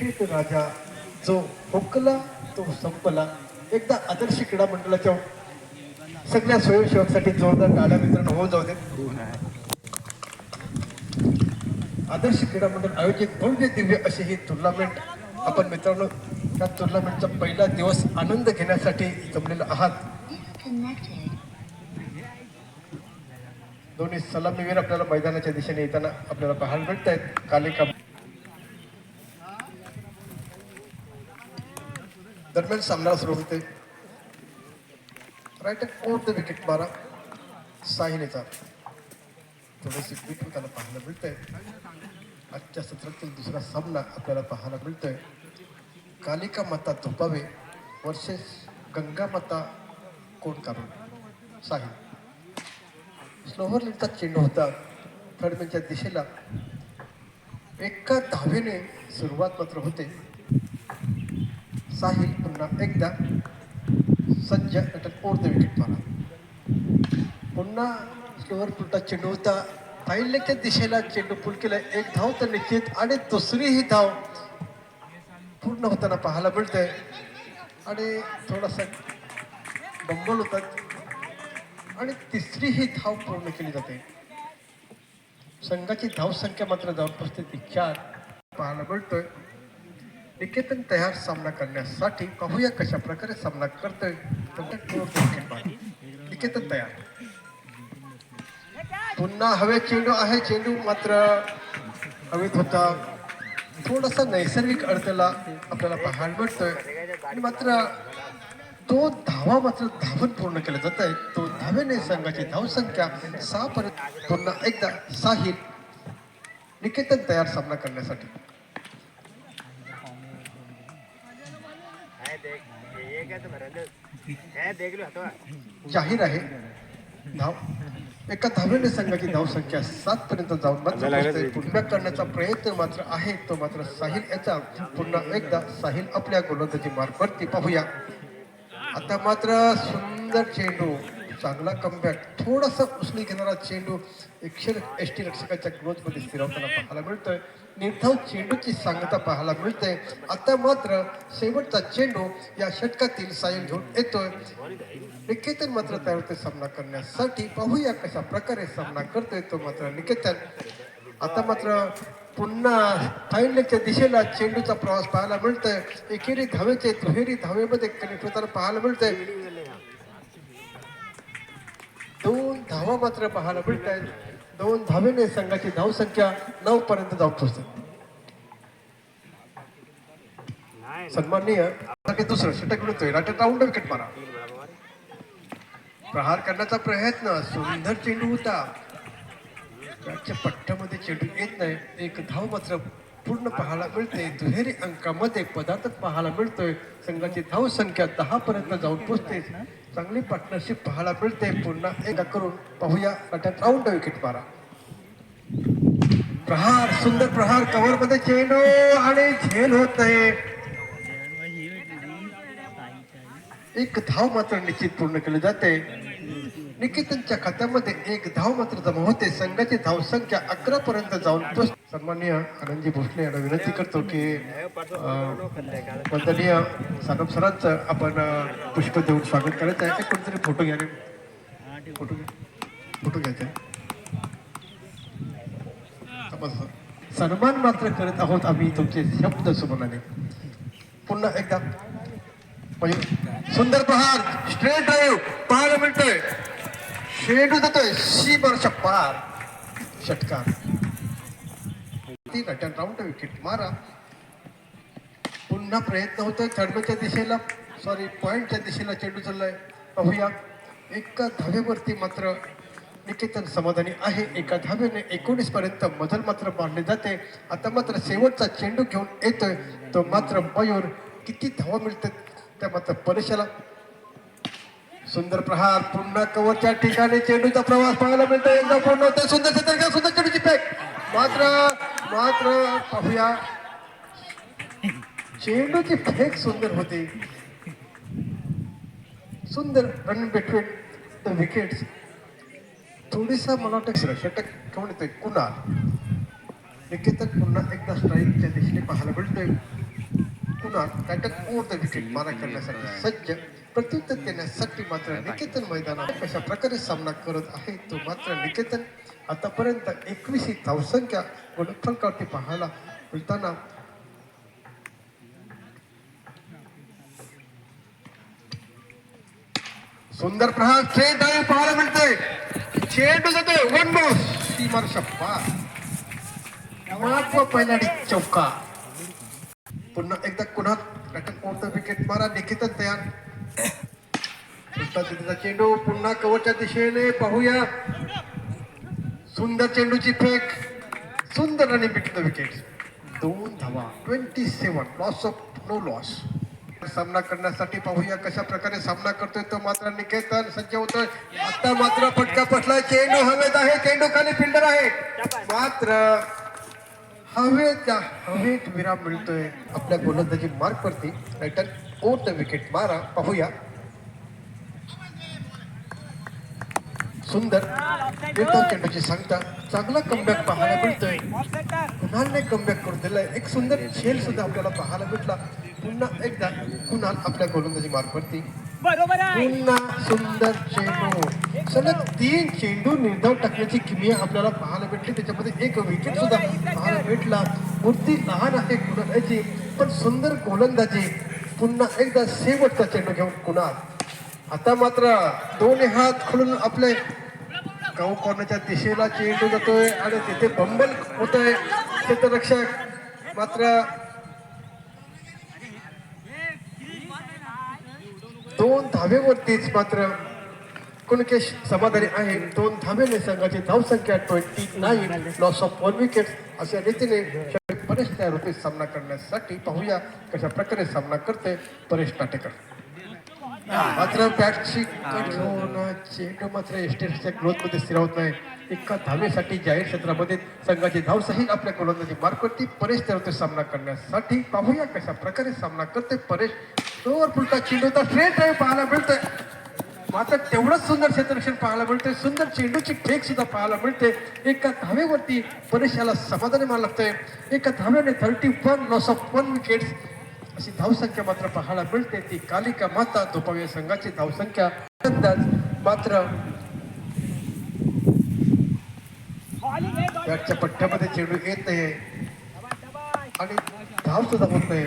खेळ राजा जो हुकला तो संपला. एकदा आदर्श क्रीडा मंडळाच्या सगळ्या स्वयंसेवकसाठी जोरदार गाड्या वितरण होऊन जाऊ दे. आदर्श क्रीडा मंडळ आयोजित भव्य दिव्य अशी ही टुर्नामेंट आपण मित्रांनो त्या टुर्नामेंटचा पहिला दिवस आनंद घेण्यासाठी जमलेलो आहात. दोन्ही सलामीवीर आपल्याला मैदानाच्या दिशेने येताना आपल्याला पाहायला मिळत आहेत कालिका दरम्यान सामना सुरू होते राईट फोर्थ विकेट मारा. साहिनेचा. थोडीशी बीट त्याला पाहायला मिळतंय. आजच्या सत्रातील दुसरा सामना आपल्याला पाहायला मिळतोय. कालिका माता झोपावे वर्सेस गंगा माता कोण कारण साहिल. स्लोवर लिंकचा चेंडू होता. थर्डमॅनच्या दिशेला. एका धावेने सुरुवात मात्र होते. साहिल पुन्हा एकदा सज्ज नंतर फोर्थ विकेट मारा. पुन्हा स्लोवर पुलटा चेंडू होता. साहिलच्या दिशेला चेंडू पुल केला. एक धाव तर निश्चित आणि दुसरी ही धाव पूर्ण होताना पाहायला मिळतंय. आणि थोडासा डंबल होतात आणि तिसरी ही धाव पूर्ण केली जाते. संघाची धावसंख्या मात्र जाऊन पोहोचते चार पाहायला मिळतोय. निकेतन तयार सामना करण्यासाठी पाहूया कशा प्रकारे सामना करतोय. तर निकेतन तयार. पुन्हा हवे चेंडू आहे चेंडू मात्र हवेत होता. थोडासा नैसर्गिक अडथळा आपल्याला पाहायला मिळतोय. आणि मात्र तो धावा मात्र धावून पूर्ण केला जात आहे तो धावेने संघाची धावसंख्या सहा पर्यंत पुन्हा एकदा साहिल निकेतन तयार सामना करण्यासाठी. जाहीर आहे. धाव एका धावेने संघाची धावसंख्या सात पर्यंत जाऊन मात्र करण्याचा प्रयत्न मात्र आहे. तो मात्र साहिल याचा पुन्हा एकदा साहिल आपल्या गोलंदाजी मार्फत पाहूया. आता मात्र सुंदर चेंडू चांगला कमबॅक थोडासा उचली घेणारा चेंडू एकशे एस टी रक्षकाच्या ग्रोथमध्ये स्थिरावताना पाहायला मिळतोय. निर्धाव चेंडूची सांगता पाहायला मिळते आता मात्र शेवटचा चेंडू या षटकातील साईल घेऊन येतोय. निकेतन मात्र त्यावरती सामना करण्यासाठी पाहूया कशा प्रकारे सामना करतोय तो मात्र निकेतन. आता मात्र पुन्हा फायनलच्या दिशेला चेंडूचा प्रवास पाहायला मिळतोय. एकेरी धावेचे दुहेरी धावेमध्ये कनेक्ट होताना पाहायला मिळतंय दोन धावा मात्र पाहायला मिळत आहेत दोन धावेने संघाची धावसंख्या नऊ पर्यंत जाऊ पोहोचते. सन्माननीय दुसरं षटक मिळतोय. राष्ट्र राऊंड विकेट मारा. प्रहार करण्याचा प्रयत्न सुंदर चेंडू होता. पट्ट्यामध्ये चेंडू येत नाही. एक धाव मात्र पूर्ण पाहायला मिळते दुहेरी अंकामध्ये पदार्थ पाहायला मिळतोय. संघाची धाव संख्या दहा पर्यंत जाऊन पोहोचते. चांगली पार्टनरशिप पाहायला मिळते पुन्हा एकदा करून पाहूया गटात राऊंड विकेट मारा. प्रहार सुंदर प्रहार. कव्हरमध्ये चेंडू आणि झेल होत आहे एक धाव मात्र निश्चित पूर्ण केली जाते. निकेतनच्या खात्यामध्ये एक धाव मात्र जमा होते. संघाची धावसंख्या अकरा पर्यंत जाऊन तो सन्माननीय आनंदजी भोसले यांना विनंती करतो की वंदनीय सानप सरांचं आपण पुष्प देऊन स्वागत करायचं आहे. कोणतरी फोटो घ्या रे. फोटो घ्या. फोटो घ्यायचा सन्मान मात्र करत आहोत आम्ही तुमचे शब्द सुमनाने. पुन्हा एकदा. म्हणजे सुंदर प्रहार स्ट्रेट ड्राईव्ह पाहायला मिळतोय. शेडू देतोय शी बरच्या पार षटकार राऊंड विकेट मारा. पुन्हा प्रयत्न होतोय थर्डमॅनच्या दिशेला. सॉरी पॉइंटच्या दिशेला चेंडू चाललाय. पाहूया. एका धावेवरती मात्र निकेतन समाधानी आहे. एका धावेने एकोणीस पर्यंत मजल मात्र मारले जाते. आता मात्र शेवटचा चेंडू घेऊन येतोय. तो मात्र मयूर. किती धावा मिळतात त्या मात्र परीक्षेला सुंदर प्रहार पुन्हा कवरच्या ठिकाणी चेंडूचा प्रवास पाहायला मिळतो एकदा पूर्ण होते सुंदर क्षेत्र सुंदर चेंडूची पॅक मात्र मात्र पाहूया. चेंडूची फेक सुंदर होती. सुंदर रन बिटवीन द विकेट्स थोडीसा मला वाटतं षटक ठेवून येतोय. कुणाल? निकेतन पुन्हा एकदा स्ट्राईकच्या दिशेने पाहायला मिळतोय. पुन्हा नाटक ओव्हर विकेट मारा करण्यासाठी सज्ज. प्रत्युत्तर देण्यासाठी मात्र निकेतन मैदानात कशा प्रकारे सामना करत आहे तो मात्र निकेतन. आतापर्यंत एकवीस ही धावसंख्या गुणफलकावरती पाहायला मिळताना सुंदर प्रहार चेंड आहे पाहायला मिळते चेंडू जातोय वन बॉस सीमार शप्पा महत्त्व पहिलाडी चौका. पुन्हा एकदा कुणा पॅटर्न कोणतं विकेट मारा निकितच तयार. चेंडू पुन्हा कवरच्या दिशेने पाहूया. सुंदर चेंडूची फेक. सुंदर आणि विकेट विकेट दोन धावा twenty seven loss of no loss सामना करण्यासाठी पाहूया कशा प्रकारे सामना करतोय तो मात्र निकेतन सज्ज होतोय. आता मात्र फटका पटला चेंडू हवेत आहे. चेंडू खाली फिल्डर आहे मात्र हवेत हवेत विराम मिळतोय. आपल्या गोलंदाजी मार्क वरती रायटर कोर्ट विकेट मारा. पाहूया. सुंदर. चेंडूची सांगता. चांगला कमबॅक पाहायला मिळतोय. कुणालने कमबॅक करून दिलाय. एक सुंदर खेळ सुद्धा आपल्याला पाहायला भेटला पुन्हा एकदा कुणाल आपल्या गोलंदाजी आहे. पुन्हा सुंदर चेंडू. सलग तीन चेंडू निर्धाव टाकण्याची किमिया आपल्याला पाहायला भेटली. त्याच्यामध्ये एक विकेट सुद्धा पाहायला भेटला. मूर्ती लहान आहे कुणालाची पण सुंदर गोलंदाजी. पुन्हा एकदा शेवटचा चेंडू घेऊन कुणाल. आता मात्र दोन्ही हात खोलून आपले गाव कॉर्नरच्या दिशेला चेंडू जातोय आणि तिथे बंबल होत आहे क्षेत्ररक्षक मात्र दोन धावेवरतीच मात्र कुणकेश समाधानी आहे? दोन धावेने संघाची. धावसंख्या twenty nine loss of one wicket अशा रीतीने परेश तयार होते सामना करण्यासाठी पाहूया कशा प्रकारे सामना करते परेश नाटेकर. मात्र बॅटची कट चेंडू मात्र एस्टेटच्या ग्रोथमध्ये स्थिरावत नाही. एका धावेसाठी जाहीर क्षेत्रामध्ये संघाची धावसही आपल्या गोलंदाजी मार्फती परेश तयार होते सामना करण्यासाठी पाहूया कशा प्रकारे सामना करते परेश. जोर पुलटा चेंडूचा स्ट्रेट ड्राईव्ह पाहायला मिळतोय. मात्र तेवढंच सुंदर क्षेत्ररक्षण पाहायला मिळते सुंदर चेंडूची फेक सुद्धा पाहायला मिळते एका धावेवरती परीक्षाला समाधानी मार लागतंय. एका धाव्याने thirty one loss of one wickets अशी धावसंख्या मात्र पाहायला मिळते. ती कालिका माता दुपावी संघाची धावसंख्या. अंदाज मात्र बॅटच्या पट्ट्यामध्ये चेंडू येत नाही आणि धाव सुद्धा होत नाही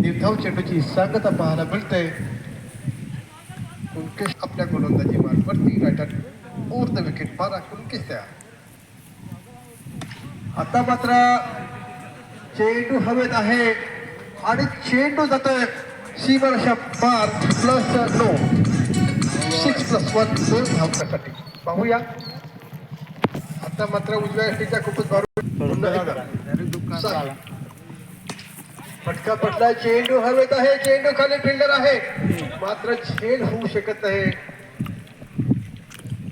निर्धाव चेंडूची सांगता पाहायला मिळते कुणकेश आपल्या गोलंदाजी मार्फतती रायटर ओव्हर द विकेट मारा कुणकेश तयार. आता मात्र चेंडू हवेत आहे आणि चेंडू जातोय सीमारशा पार plus no six plus one दोन धावण्यासाठी. पाहूया. आता मात्र उजव्या खूपच फटका पटला चेंडू हवेत आहे चेंडू खाली फिल्डर आहे. मात्र झेल होऊ शकत नाही.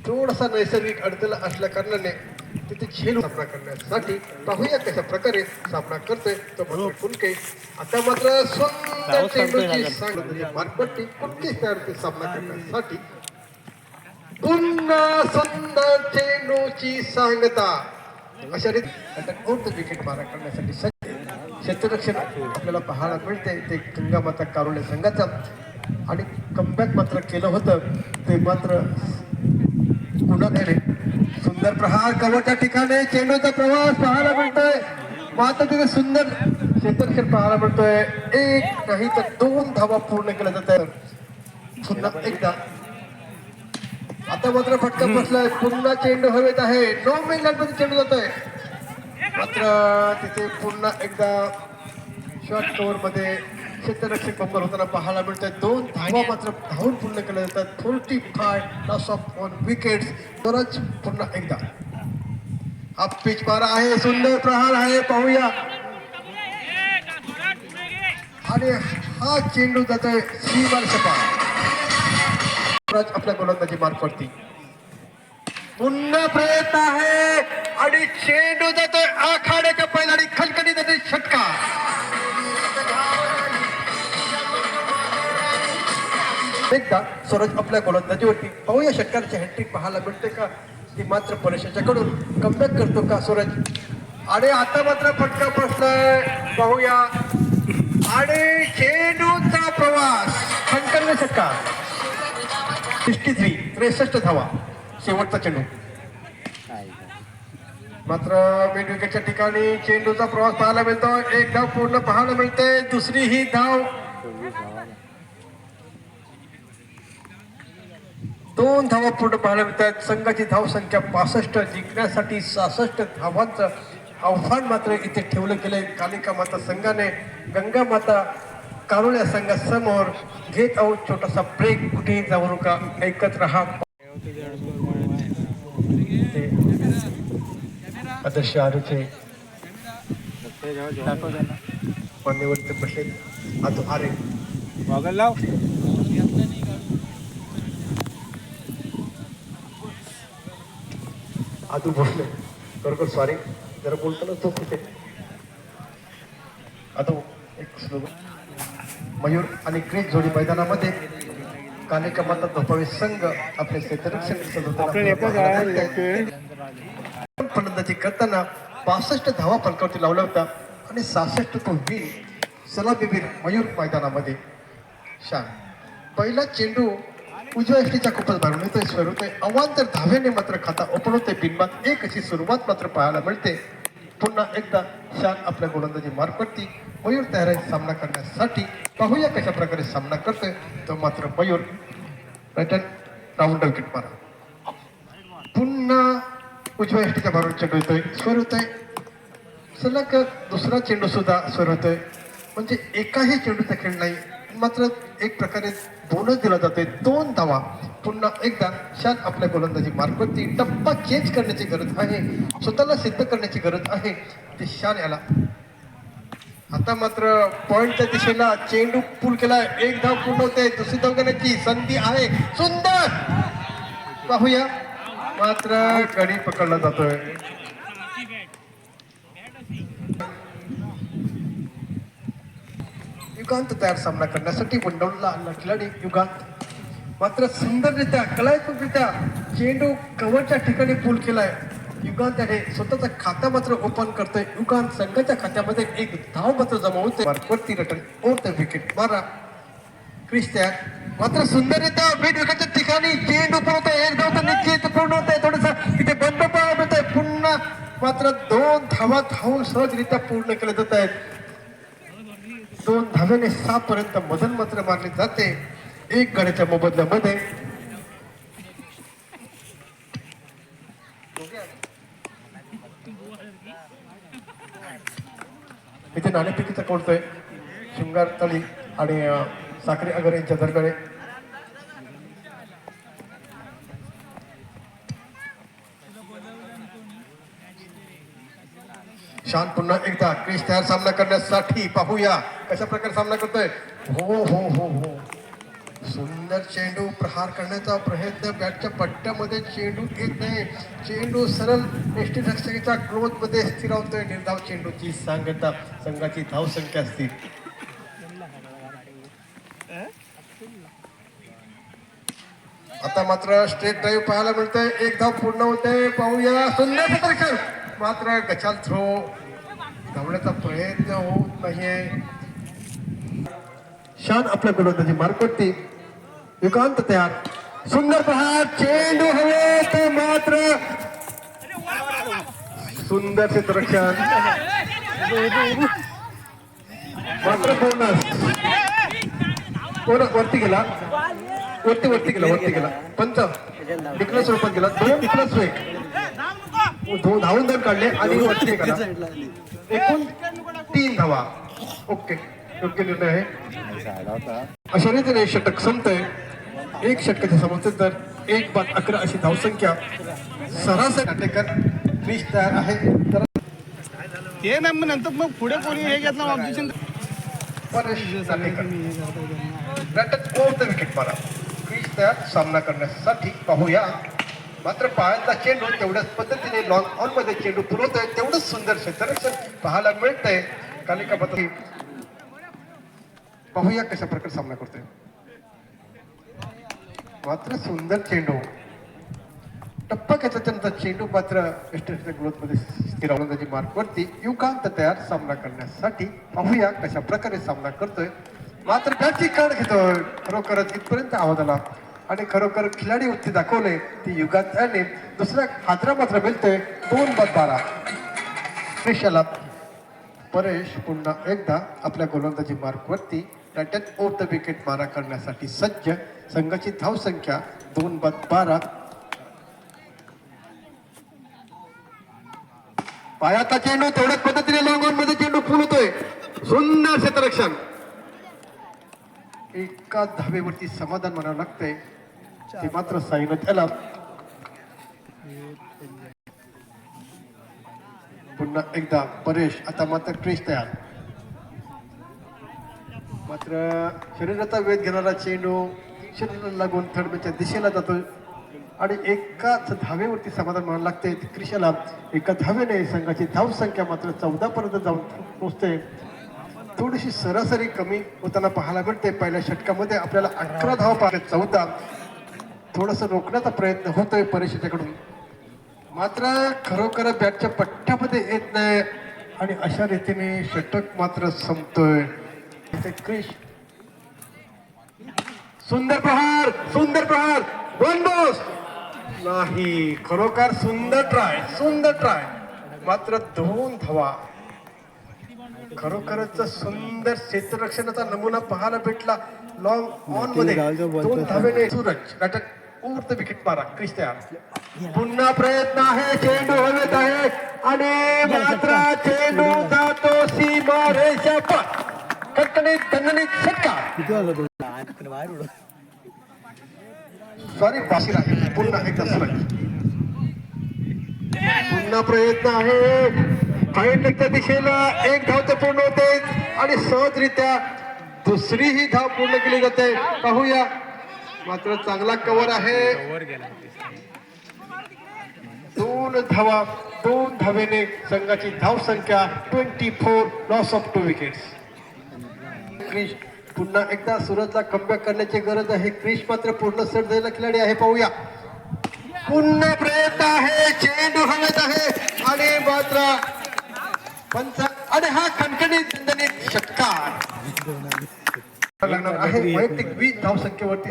थोडासा नैसर्गिक अडथळा असल्या कारणाने तिथे झेल सामना करण्यासाठी पाहूया कशा प्रकारे सामना करतोय तो म्हणून कुणके आता मात्र सुंदर चेंडूची मार्फती कुणकेच तयार होते सामना करण्यासाठी. पुन्हा सुंदर चेंडूची सांगता. अशा रीत विकेट मारा करण्यासाठी क्षेत्ररक्षण आपल्याला पाहायला मिळते. ते गंगामाता कारुणे संघाचा आणि कमबॅक मात्र केलं होतं. ते मात्र पुन्हा त्याने सुंदर प्रहार कवरच्या ठिकाणी. चेंडूचा प्रवास पाहायला मिळतोय. मात्र तिथे सुंदर क्षेत्ररक्षण पाहायला मिळतोय. एक नाही तर दोन धावा पूर्ण केल्या जात पुन्हा एकदा. आता मात्र फटका बसलाय. पुन्हा चेंडू हवेत आहे. नो मध्ये चेंडू जातोय. मात्र तिथे पुन्हा एकदा शॉर्ट कव्हरमध्ये क्षेत्ररक्षक बंबर होताना पाहायला मिळतोय. दोन धावा मात्र धावून पूर्ण केल्या जातात. Forty five loss of one wickets तरच पुन्हा एकदा. हा पिच मारा आहे. सुंदर प्रहार आहे. पाहूया. आणि हा चेंडू जातोय श्रीमान सपा. आपल्या गोलंदाजी मार्फतती पुन्हा प्रयत्न आहे. आणि चेंडू जातोय आखाड्याच्या आणि खलकनी जाते षटका एकदा स्वराज आपल्या गोलंदाजीवरती पाहूया षटकारची हॅट्रिक पाहायला मिळते का? ती मात्र परेशाच्याकडून कमबॅक करतो का स्वराज? आणि आता मात्र फटका बसलाय. पाहूया. आणि चेंडूचा प्रवास. पंच्याण्णव षटका सिक्स्टी थ्री त्रेसष्ट धावा. शेवटचा चेंडू. मात्र मिड विकेटच्या ठिकाणी चेंडूचा प्रवास पाहायला मिळतो. एक धाव पूर्ण पाहायला मिळते. दुसरी ही धाव. दोन धावा पूर्ण पाहायला मिळतात. संघाची धाव संख्या पासष्ट. जिंकण्यासाठी सहासष्ट धावांचं आव्हान मात्र इथे ठेवलं गेलंय. कालिका माता संघाने गंगा माता कारुल्या संघासमोर घेत आहोत. छोटासा ब्रेक कुठेही जाऊ नका. ऐकत राहा ते आदर्श आरूचे मान्यवरती बसले आता आरे गॉगल लाव आदू बोलले बरोबर सॉरी जरा बोलताना तो कुठे आदू एक स्लोगन मयूर आणि क्रिस जोडी मैदानामध्ये कालिका माता धोपावे संघ आपले फलंदाजी करताना पासष्ट धावा फलकावरती लावला होता आणि सहासष्ट तो वीर सलामीवीर मयूर मैदानामध्ये. शान. पहिला चेंडू उजव्या एसटीच्या खूपच भरून येतोय स्वर होतोय. अवांतर धाव्याने मात्र खाता ओपन होते. बिनबाद एक अशी सुरुवात मात्र पाहायला मिळते. पुन्हा एकदा शान आपल्या गोलंदाजी मार्फतती मयूर तयार आहे सामना करण्यासाठी पाहूया कशा प्रकारे सामना करतोय. तो मात्र मयूर. रिटर्न राऊंड विकेट मारा. पुन्हा उजव्या एष्टीच्या भरून चेंडू येतोय. स्वर होतोय. सलग दुसरा चेंडू सुद्धा स्वर होतोय. म्हणजे एकाही चेंडूचा खेळ नाही मात्र एक प्रकारे बोनस दिला जातोय. दोन धावा. पुन्हा एकदा शान आपल्या गोलंदाजी मार्फतती टप्पा चेंज करण्याची गरज आहे. स्वतःला सिद्ध करण्याची गरज आहे. ते शान याला आता मात्र पॉइंटच्या दिशेला चेंडू पूल केला एक धाव पूर्ण होते. दुसरी धाव करण्याची संधी आहे. सुंदर! पाहूया. मात्र गडी पकडला जातोय. युगांत तयार सामना करण्यासाठी गुंडवला आणला खिलाडी युगांत. मात्र सुंदररित्या कलात्मकरित्या चेंडू कव्हरच्या ठिकाणी पूल केलाय. युगांत त्याने स्वतःचा खाता मात्र ओपन करतोय. युगांत संघाच्या खात्यामध्ये एक धाव मात्र जमा वरती रटन ओर विकेट बारा क्रिस मात्र मात्र सुंदररित्या बीट विकेटच्या ठिकाणी चेंडू पूर्ण एक धाव तर निश्चित पूर्ण होत आहे थोडस तिथे बंद पाहायला आहे पुन्हा मात्र दोन धावा धावून सहजरित्या पूर्ण केले जात आहेत दोन धाव्याने सहा पर्यंत मदन मात्र मारले जाते. एक गाड्याच्या मोबदल्यामध्ये इथे नाणेफेकीचा आहे शृंगार तळी आणि साखरे अगर यांच्या दरकडे शांत पुन्हा एकदा क्रिश तयार सामना करण्यासाठी पाहूया. कशा प्रकारे सामना करतोय? हो हो हो हो. सुंदर चेंडू प्रहार करण्याचा प्रयत्न. बॅटच्या पट्ट्यामध्ये चेंडू येत नाही. चेंडू सरळ यष्टीरक्षकाच्या ग्रोथमध्ये स्थिरावतोय निर्धाव चेंडूची सांगता. संघाची धाव संख्या असतील आता मात्र स्ट्रेट ड्राईव्ह पाहायला मिळतंय. एक धाव पूर्ण होते पाहूया. सुंदर क्षेत्ररक्षण मात्र गचाल थ्रो धावण्याचा प्रयत्न होत नाहीये. शान आपल्या गोलंदाजी मार्फतती युगांत तयार. सुंदर प्रहार चेंडू हवे ते मात्र. सुंदर क्षेत्ररक्षण मात्र बोनस वरती गेला? वरती वरती गेला वरती गेला. पंच. डिक्लेअर स्वरूपात गेला. दोन प्लस एक. दोन धावून दोन काढले आणि वरती एकूण तीन धावा. ओके. योग्य निर्णय आहे. अशा रीतीने षटक संपतंय. एक षटकाच्या समोर तर एक बाद अकरा अशी धावसंख्या सरासरी नाटेकर क्रिश तयार आहे. तर नाही मग नंतर मग पुढे कोणी हे घेतलं ऑब्जेक्शन रटत ओव्हर विकेट मारा? तयार सामना करण्यासाठी पाहूया. मात्र पायाचा चेंडू तेवढ्याच पद्धतीने लॉंग ऑन मध्ये चेंडू तेवढंच सुंदर पाहायला मिळतंय. कालिका पद्धती पाहूया कशा प्रकारे सामना करतोय. मात्र सुंदर चेंडू. टप्पा घेतला चेंडू मात्र वेस्टर्नच्या ग्रोथमध्ये स्थिर औरंगाची मार्कवरती युगांत तयार सामना करण्यासाठी पाहूया कशा प्रकारे सामना करतोय. मात्र बॅटची काढ घेतोय. खरोखरच इथपर्यंत आवाज आला. आणि खरोखर खिलाडी वृत्ती दाखवले ती युगात याने दुसऱ्या हादरा मात्र मिळतोय. दोन बाद बारा. क्रिशाला परेश पुन्हा एकदा आपल्या गोलंदाजी मार्कवरती रॅटन ओव्हर द विकेट मारा करण्यासाठी सज्ज. संघाची धावसंख्या दोन बाद बारा. पायाचा चेंडू तेवढ्याच पद्धतीने लॉंगॉनमध्ये चेंडू फुल होतोय. सुंदर क्षेत्ररक्षण. एका धावेवरती समाधान म्हणावं लागतंय. ते मात्र साईनं त्याला. पुन्हा एकदा परेश आता मात्र क्रिश तयार. मात्र शरीराचा वेध घेणारा चेंडू शरीराला लागून थर्डच्या दिशेला जातो आणि एकाच धावेवरती समाधान म्हणावं लागते क्रिशाला एका धावेने संघाची धाव संख्या मात्र चौदा पर्यंत जाऊन पोचते थोडीशी सरासरी कमी होताना पाहायला मिळते. पहिल्या षटकामध्ये आपल्याला अकरा धाव पाहिजे चौदा. थोडंसं रोखण्याचा प्रयत्न होतोय परिषदेकडून मात्र खरोखर बॅटच्या पट्ट्यामध्ये येत नाही. आणि अशा रीतीने षटक मात्र संपतोय. क्रिश सुंदर प्रहार सुंदर प्रहार. वन बॉस नाही खरोखर सुंदर ट्राय सुंदर ट्राय मात्र दोन धावा खरोखरच सुंदर क्षेत्ररक्षणाचा नमुना पाहायला भेटला. लॉंग ऑनमध्ये. दोन धावेने सूरज नाटक उर्त विकेट मारा. क्रिश तयार. पुन्हा प्रयत्न आहे चेंडू हवेत आहे. आणि मात्र चेंडू जातो सीमा रेषा पर कटकणीत दणदणीत षटकार सॉरी बाशीर आहे पुन्हा एकदा सूरज पुन्हा प्रयत्न आहे. फाईटच्या दिशेला एक धाव तर पूर्ण होते आणि सहजरित्या दुसरी ही धाव पूर्ण केली जाते. पाहूया. मात्र चांगला कव्हर आहे. दोन धावा दोन धावेने संघाची धाव संख्या twenty four loss of two wickets पुन्हा एकदा सुरतला कमबॅक करण्याची गरज आहे. क्रिश मात्र पूर्ण सेट झालेला खिलाडी आहे. पाहूया. पुन्हा प्रयत्न आहे. चेंडू हवेत आहे. आणि मात्र पंच आणि हा खणखणीत दणदणीत षटकार. लागणार आहे वैयक्तिक वीस धाव संख्येवरती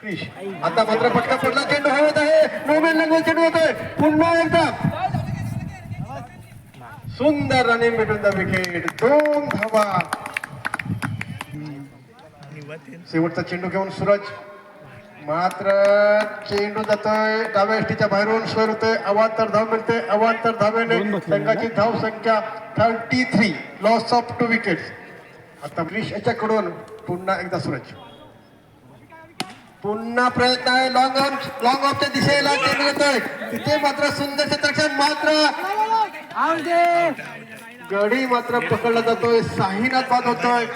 क्रिश आता मात्र पटका पडला. चेंडू हवेत आहे. नोबेल लंगोल चेंडू होतोय पुन्हा एकदा. सुंदर रनिंग भेटून द विकेट दोन धावा. शेवटचा चेंडू घेऊन सूरज. मात्र चेंडू जातोय डाव्या एसटीच्या बाहेरून. स्वर होतोय. अवांतर धाव मिळते अवांतर धावेने संघाची धाव संख्या thirty three. Loss of two wickets आता ब्रिश याच्याकडून पुन्हा एकदा सूरज. पुन्हा प्रयत्न आहे. लॉंग ऑफ लॉंग ऑफच्या दिशेला चेंडू येतोय. तिथे मात्र सुंदर क्षेत्रक्षण. मात्र गडी मात्र पकडला जातोय. साहीनाथ बाद होतोय.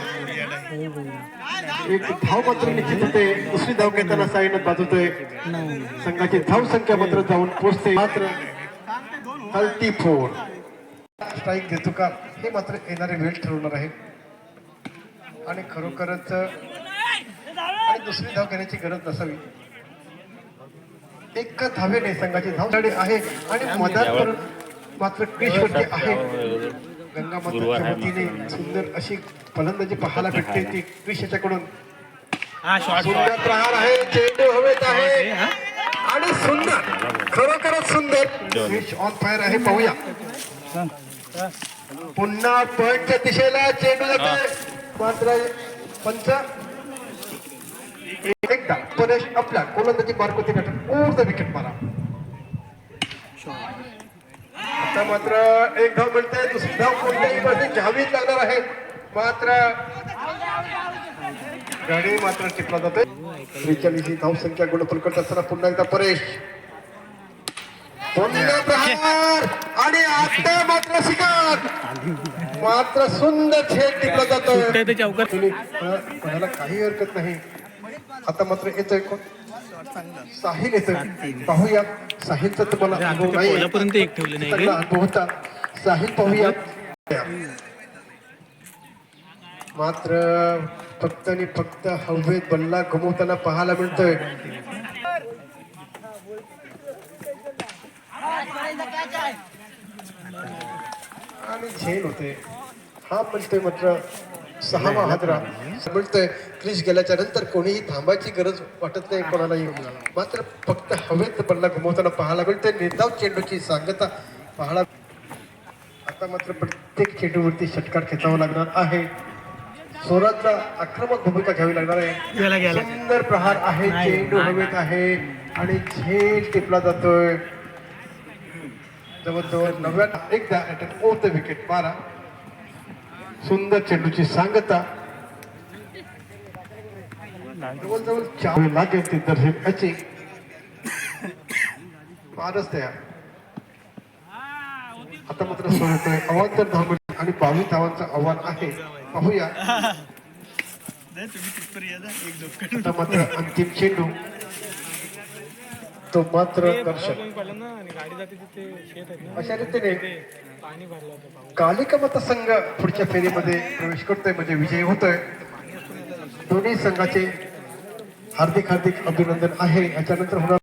एक धाव मात्र निश्चित होते. दुसरी धाव घेताना साईनाथ बाद होतोय संघाची धाव संख्या मात्र जाऊन पोहोचते मात्र थर्टी फोर स्ट्राईक घेतो का? हे मात्र येणारे वेळ ठरवणार आहे. आणि खरोखरच आणि दुसरी धाव घेण्याची गरज नसावी. एक धावेने संघाची धाव आहे. आणि मदत करून मात्र क्रिशवरती आहे. गंगा वतीने सुंदर अशी फलंदाजी पाहायला भेटते ती क्रिश याच्याकडून. सुंदर प्रहार आहे चेंडू हवेत आहे. आणि सुंदर खरोखरच सुंदर. क्रिश ऑन फायर आहे पाहूया. पुन्हा पॉइंटच्या दिशेला चेंडू जातोय मात्र पंच. एकदा परेश आपल्या गोलंदाजी मार्कोती गटात. ऊर्ध विकेट मारा. आता मात्र एक धाव मिळते दुसरी धाव कोणत्याही बाजू घ्यावीच लागणार आहे. मात्र गाडी मात्र टिकला जाते त्रेचाळीस ही धाव संख्या गुणफल करत असताना पुन्हा एकदा परेश. प्रहार. आणि आता मात्र शिकार मात्र सुंदर छेद टिकला जातो कोणाला काही हरकत नाही. आता मात्र येतोय कोण साहिल येतं पाहूया. साहिलचा तुम्हाला अनुभव नाही अनुभव होता. साहिल पाहूया. मात्र फक्त आणि फक्त हवेत बल्ला गमवताना पाहायला मिळतोय. आणि झेल होते. हा म्हणतोय मात्र सहावा हादरा म्हणतोय क्रिश गेल्याच्यानंतर कोणीही थांबायची गरज वाटत नाही कोणालाही मात्र फक्त हवेत बल्ला घुमवताना पाहायला मिळते निर्धाव चेंडूची सांगता पाहायला आता मात्र प्रत्येक चेंडूवरती षटकार खेचावा लागणार आहे. स्वराजला आक्रमक भूमिका घ्यावी लागणार आहे. सुंदर प्रहार आहे. चेंडू हवेत आहे आणि झेल टिपला जातोय. जवळजवळ नव्या एकदा अटॅक ओव्हर द विकेट बारा सुंदर चेंडूची सांगता. जवळजवळ चार लागेल ते दर्शन याची. फारच तयार. आता मात्र सोडतोय अवांतर धाव आणि बावीस धावांचं आव्हान आहे. पाहूया. आता मात्र अंतिम चेंडू. तो मात्र कर्षक अशा रीतीने कालिका मतसंघ पुढच्या फेरीमध्ये प्रवेश करतोय म्हणजे विजयी होतोय. दोन्ही संघाचे हार्दिक हार्दिक अभिनंदन आहे. याच्यानंतर होणार